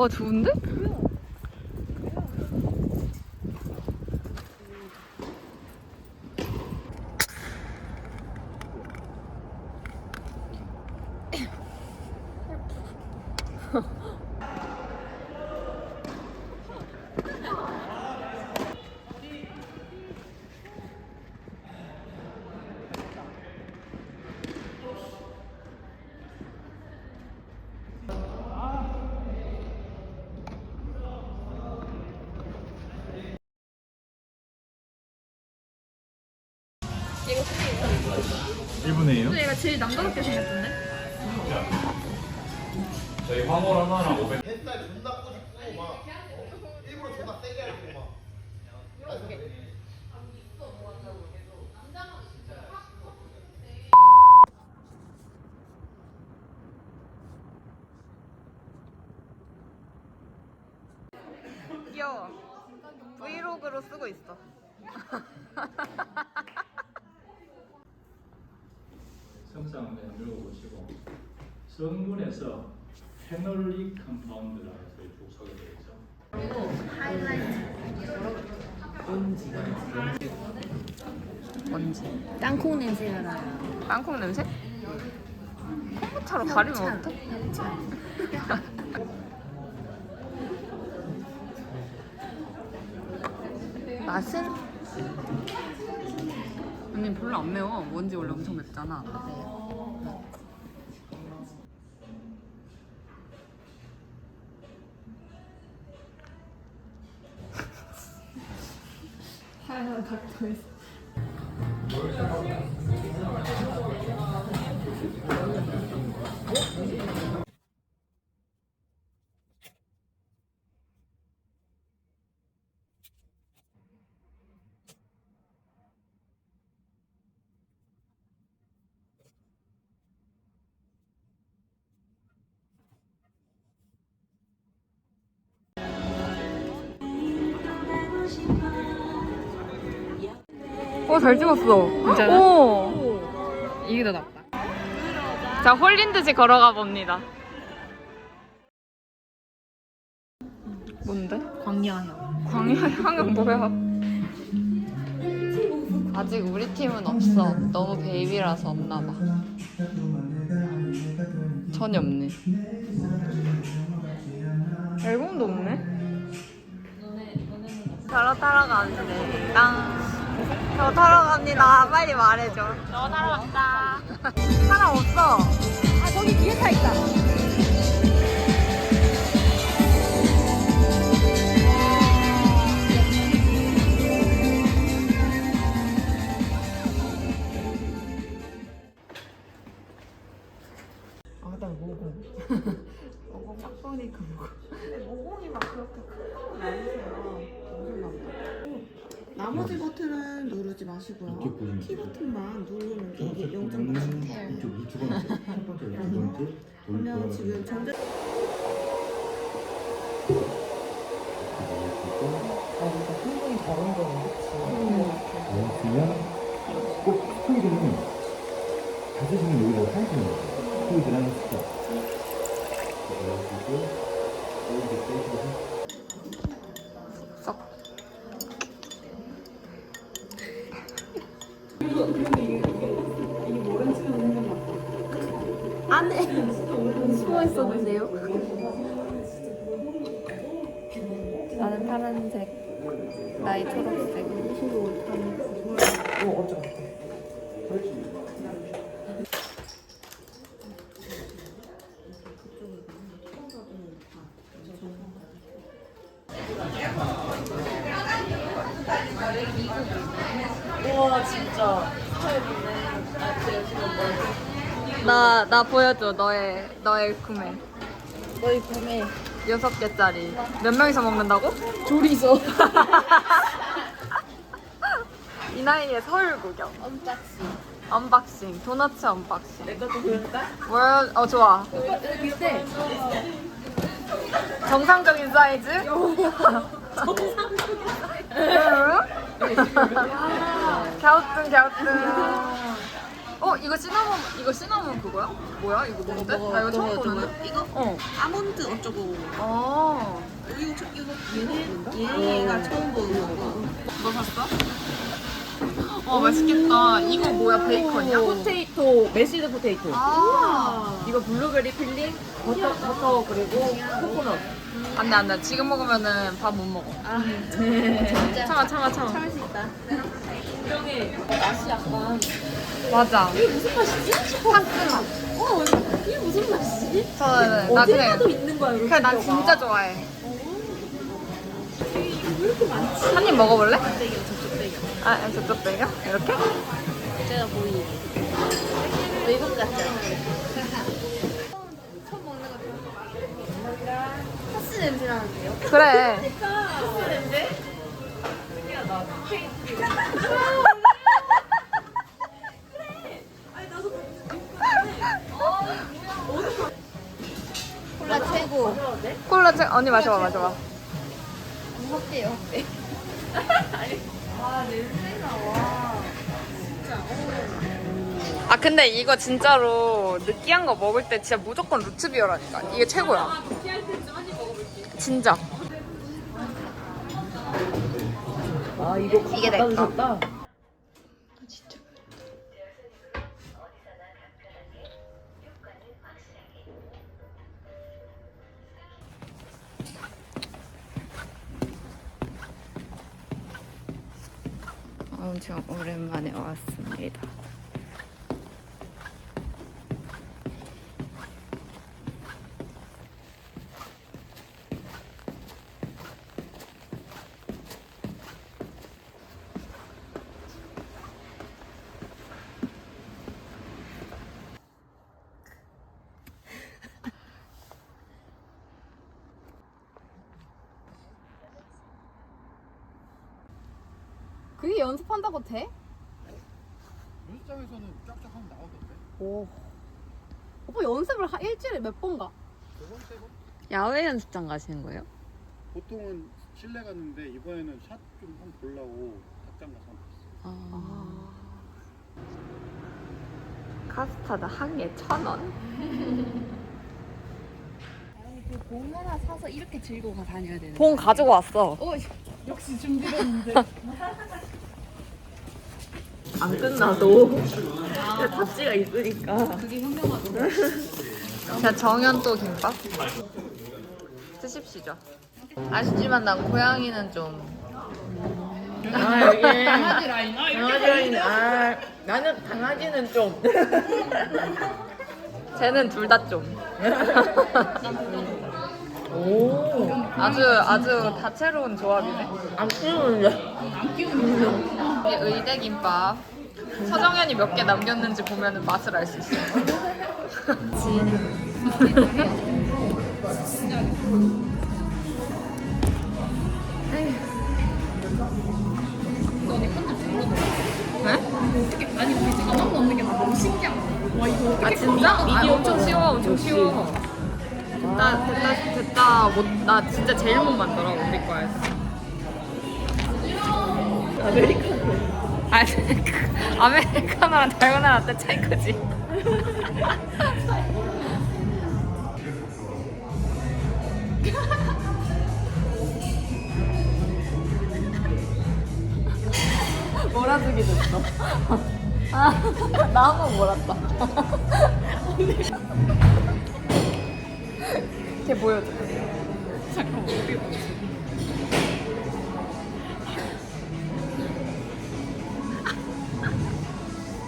와 좋은데? 얘가 제일 남자답게 생겼던데? 저희 황홀 하나랑 500. 뱃살 존나 꼬집고 막 어? 일부러 존나 세게 하고 막 귀여워. 브이로그로 쓰고 있어. 읽어보시고 성분에서 페놀릭 컴파운드라고 해서 쭉 소개되어 있죠. 뭔지. 땅콩 냄새가 나요. 땅콩 냄새? 콩고차로 가리면 어때? 맛은? 언니 별로 안 매워. 뭔지 원래 엄청 맵잖아. はいはいかっこいいです。 어, 잘 찍었어. 진짜요? 오. 이게 더 낫다. 자, 홀린 듯이 걸어가 봅니다. 뭔데? 광야형. 광야 향은 뭐야? 아직 우리 팀은 없어. 너무 베이비라서 없나 봐. 전혀 없네. 앨범도 없네. 저러 타러 갑니다. 저 타러 갑니다. 빨리 말해줘. 저 타러 갑니다. 사람 없어. 아 거기 뒤에 타 있다. 아나 모공. 모공 딱 보니까 모공. 모공이 막 그렇게 나머지 버튼은 누르지 마시고요. 키 버튼만 누르면 돼. 이게 0.9 텔. 이쪽 이쪽은 첫 번째 두 번째 그러면 지금 전자 그냥 꼭 스토리는 가져시면 여기다 사이즈는 스토리 들어가는 스토리 그리고 이렇게 빼셔서 썩. 안에 숨어 있었는데요. 나는 파란색, 나이 초록색. 와 진짜 나, 나 보여줘, 너의, 너의 구매. 너희 구매 여섯 개짜리. 몇 명이서 먹는다고? 둘이서 이 나이에 서울 구경. 언박싱. 언박싱, 도너츠 언박싱. 내 것도 보였다? 뭐야? 어, 좋아. 그때 정상적인 사이즈? 갸우뚱, 갸우뚱. 어 이거 시나몬 이거 시나몬 그거야? 뭐야 이거 뭔데? 나 이거 처음 보는데. 이거 어. 아몬드 어쩌고. 아. 이거 저- 이거 얘네 얘가 처음 보는 거고. 너 샀어? 어 맛있겠다. 이거 뭐야 베이컨이야? 포테이토, 메시드 포테이토. 아. 이거 블루베리 필링, 버터, 버터 그리고 코코넛. 안돼 안돼 지금 먹으면은 밥 못 먹어. 아, 참아 참아 참아. 할수 있다. 분명히 맛이 약간. 맞아. 이게 무슨 맛이지? 상큼함. 어, 이게 무슨 맛이지? 저는 나 어디 그냥 가도 있는 거야, 이렇게. 그래 난 진짜 좋아해. 한입 먹어볼래? 아 아, 저쪽 빼겨? 이렇게? 제가 보이. 외국 같죠? 파스 냄새 나는데요? 그래. 콜라 책 언니 마셔봐 마셔봐. 확대요, 확대. 아 근데 이거 진짜로 느끼한 거 먹을 때 진짜 무조건 루트비어라니까 이게 최고야. 진짜. 아, 이거 이게 내 거. 오랜만에 왔습니다. 그게 연습한다고 돼? 연습장에서는 쫙쫙 하면 나오던데. 오. 오빠 연습을 한 일주일에 몇 번 가? 두번 세 번? 야외 연습장 가시는 거예요? 보통은 실내 갔는데 이번에는 샷 좀 한번 보려고 닭장 가서 한번 봤어. 카스타드 한개천 원? 그봉 하나 사서 이렇게 들고 가 다녀야 되는. 봉 가지고 왔어. 안 끝나도. 탑지가 있으니까. 자 정연또 김밥 드십시죠. 아쉽지만 난 고양이는 좀 아, 여기. 강아지 라인. 강아지 라인. 아, 나는 강아지는 좀. 쟤는 둘 다 좀. 오. 아주 아주 다채로운 조합이네. 안 키우는데. 이게 의대 김밥. 서정현이 몇 개 남겼는지 보면 맛을 알 수 있어. 네? 아니 우리 지금 하나도 없는 게 너무 신기한 거야. 와 이거 아 진짜? 아, 엄청 쉬워, 엄청 쉬워. 됐다, 됐다, 됐다. 못, 나 진짜 제일 못 만들어 우리 과에서. 아메리카노. 아메리카노랑 달고나 라떼 차이 크지? 몰아주기 됐어. 아, 나 한 번 몰았다. 걔 보여줘. 잠깐만, 어디 보지?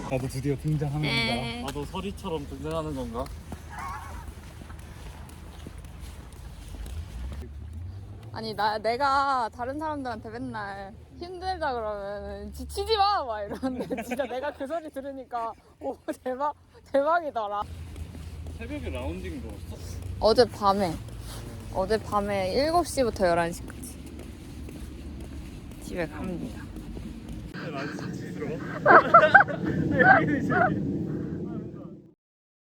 나도 드디어 등장하는 네. 건가? 나도 서리처럼 등장하는 건가? 아니 나 내가 다른 사람들한테 맨날 힘들다 그러면 지치지 마! 막 이러는데 진짜 내가 그 소리 들으니까 오 대박 대박이더라 새벽에 라운딩 넣었어? 어제 밤에 어제 밤에 7시부터 11시까지 집에 갑니다 난 진지스러워.